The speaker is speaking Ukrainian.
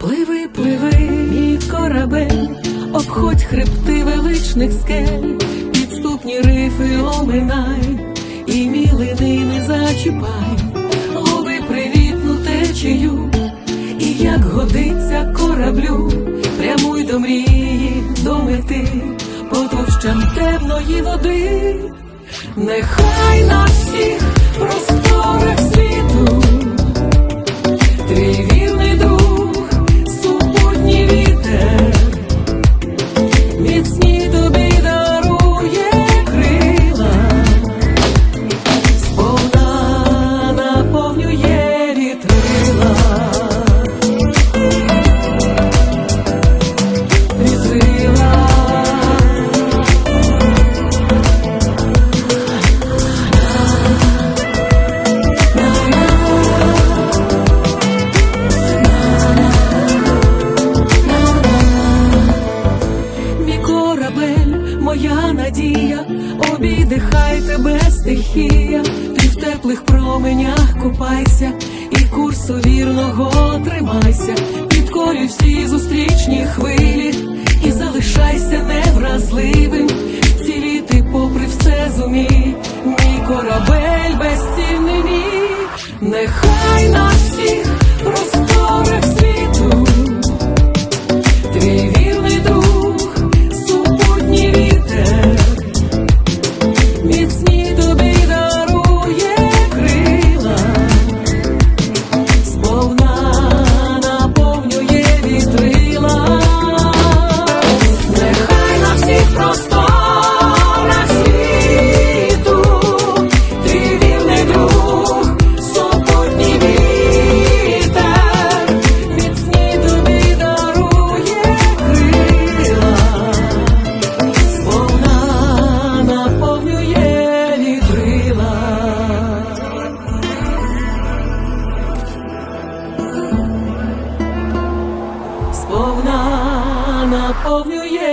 Пливи, пливи, мій корабель, обходь хребти величних скель, підступні рифи оминай, і мілини не зачіпай, лови привітну течію, і як годиться кораблю, прямуй до мрії, до мети, по товщам темної води, нехай на всіх обійде тебе стихія, ти в теплих променях купайся, і курсу вірного тримайся, підкорюй всі зустрічні хвилі, і залишайся невразливим, ціліти попри все зумій, мій корабель безцінний мій, нехай на всіх просторах of New Year.